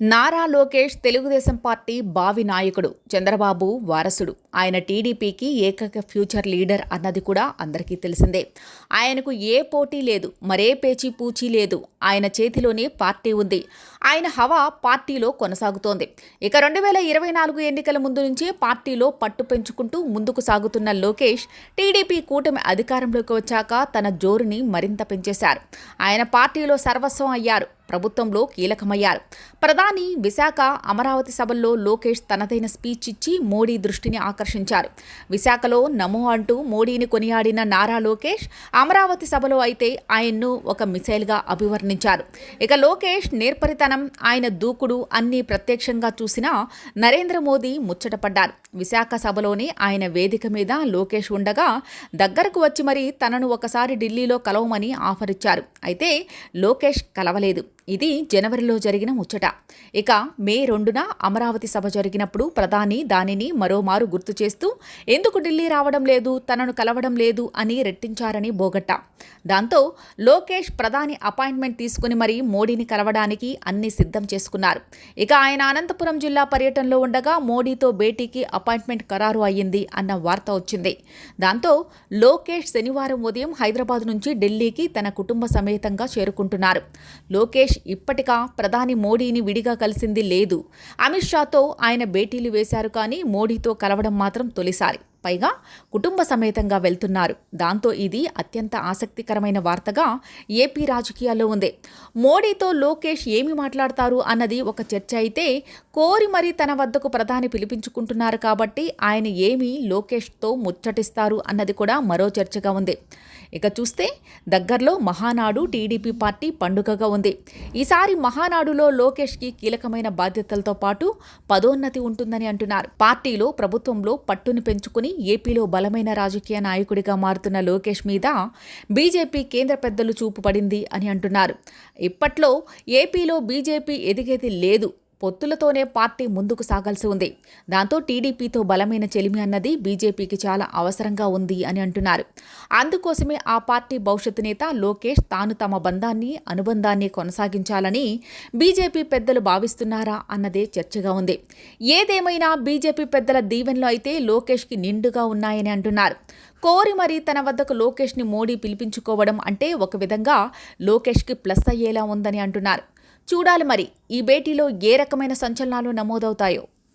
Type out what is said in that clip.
Nara Lokesh Telugu Desam party భావి నాయకుడు చంద్రబాబు వారసుడు. ఆయన టీడీపీకి ఏకైక ఫ్యూచర్ లీడర్ అన్నది కూడా అందరికీ తెలిసిందే. ఆయనకు ఏ పోటీ లేదు మరే పేచీ పూచీ లేదు. ఆయన చేతిలోనే పార్టీ ఉంది. ఆయన హవా పార్టీలో కొనసాగుతోంది. ఇక రెండు వేల ఇరవై నాలుగు ఎన్నికల ముందు నుంచే పార్టీలో పట్టు పెంచుకుంటూ ముందుకు సాగుతున్న లోకేష్ టీడీపీ కూటమి అధికారంలోకి వచ్చాక తన జోరుని మరింత పెంచేశారు. ఆయన పార్టీలో సర్వస్వం అయ్యారు. ప్రభుత్వంలో కీలకమయ్యారు. ప్రధాని విశాఖ అమరావతి సభల్లో లోకేష్ తనదైన స్పీచ్ ఇచ్చి మోడీ దృష్టిని ఆకర్షించారు. విశాఖలో నమో అంటూ మోడీని కొనియాడిన నారా లోకేష్ అమరావతి సభలో అయితే ఆయన్ను ఒక మిసైల్గా అభివర్ణించారు. ఇక లోకేష్ నేర్పరితనం ఆయన దూకుడు అన్నీ ప్రత్యక్షంగా చూసినా నరేంద్ర మోదీ ముచ్చటపడ్డారు విశాఖ సభలోనే ఆయన వేదిక మీద లోకేష్ ఉండగా దగ్గరకు వచ్చి మరీ తనను ఒకసారి ఢిల్లీలో కలవమని ఆఫర్ ఇచ్చారు అయితే లోకేష్ కలవలేదు. ఇది జనవరిలో జరిగిన ముచ్చట. ఇక మే రెండున అమరావతి సభ జరిగినప్పుడు ప్రధాని దానిని మరోమారు గుర్తు చేస్తూ ఎందుకు ఢిల్లీ రావడం లేదు? తనను కలవడం లేదు అని రెట్టించారని బోగట్ట. దాంతో లోకేష్ ప్రధాని అపాయింట్మెంట్ తీసుకుని మరీ మోడీని కలవడానికి అన్ని సిద్ధం చేసుకున్నారు. ఇక ఆయన అనంతపురం జిల్లా పర్యటనలో ఉండగా మోడీతో భేటీకి అపాయింట్మెంట్ ఖరారు అయ్యింది అన్న వార్త వచ్చింది. దాంతో లోకేష్ శనివారం ఉదయం హైదరాబాద్ నుంచి ఢిల్లీకి తన కుటుంబ సమేతంగా చేరుకుంటున్నారు. లోకేష్ ఇప్పటికా ప్రధాని మోడీని విడిగా కలిసింది లేదు. అమిత్ షాతో ఆయన భేటీలు వేశారు కానీ మోడీతో కలవడం మాత్రం తొలిసారి. పైగా కుటుంబ సమేతంగా వెళ్తున్నారు. దాంతో ఇది అత్యంత ఆసక్తికరమైన వార్తగా ఏపీ రాజకీయాల్లో ఉంది. మోడీతో లోకేష్ ఏమి మాట్లాడతారు అన్నది ఒక చర్చ అయితే కోరి మరీ తన వద్దకు ప్రధాని పిలిపించుకుంటున్నారు కాబట్టి ఆయన ఏమి లోకేష్తో ముచ్చటిస్తారు అన్నది కూడా మరో చర్చగా ఉంది. ఇక చూస్తే దగ్గరలో మహానాడు టీడీపీ పార్టీ పండుగగా ఉంది. ఈసారి మహానాడులో లోకేష్కి కీలకమైన బాధ్యతలతో పాటు పదోన్నతి ఉంటుందని అంటున్నారు. పార్టీలో ప్రభుత్వంలో పట్టుని పెంచుకుని ఏపీలో బలమైన రాజకీయ నాయకుడిగా మారుతున్న లోకేష్ మీద బీజేపీ కేంద్ర పెద్దలు చూపు పడింది అని అంటున్నారు. ఇప్పట్లో ఏపీలో బీజేపీ ఎదిగేది లేదు. పొత్తులతోనే పార్టీ ముందుకు సాగాల్సి ఉంది. దాంతో టీడీపీతో బలమైన చెలిమి అన్నది బీజేపీకి చాలా అవసరంగా ఉంది అని అంటున్నారు. అందుకోసమే ఆ పార్టీ భవిష్యత్తు నేత లోకేష్ తాను తమ బంధాన్ని అనుబంధాన్ని కొనసాగించాలని బీజేపీ పెద్దలు భావిస్తున్నారా అన్నదే చర్చగా ఉంది. ఏదేమైనా బీజేపీ పెద్దల దీవెనలో అయితే లోకేష్కి నిండుగా ఉన్నాయని అంటున్నారు. కోరి మరీ తన వద్దకు లోకేష్ని మోడీ పిలిపించుకోవడం అంటే ఒక విధంగా లోకేష్కి ప్లస్ అయ్యేలా ఉందని అంటున్నారు. చూడాలి మరి ఈ భేటీలో ఏ రకమైన సంచలనాలు నమోదవుతాయో.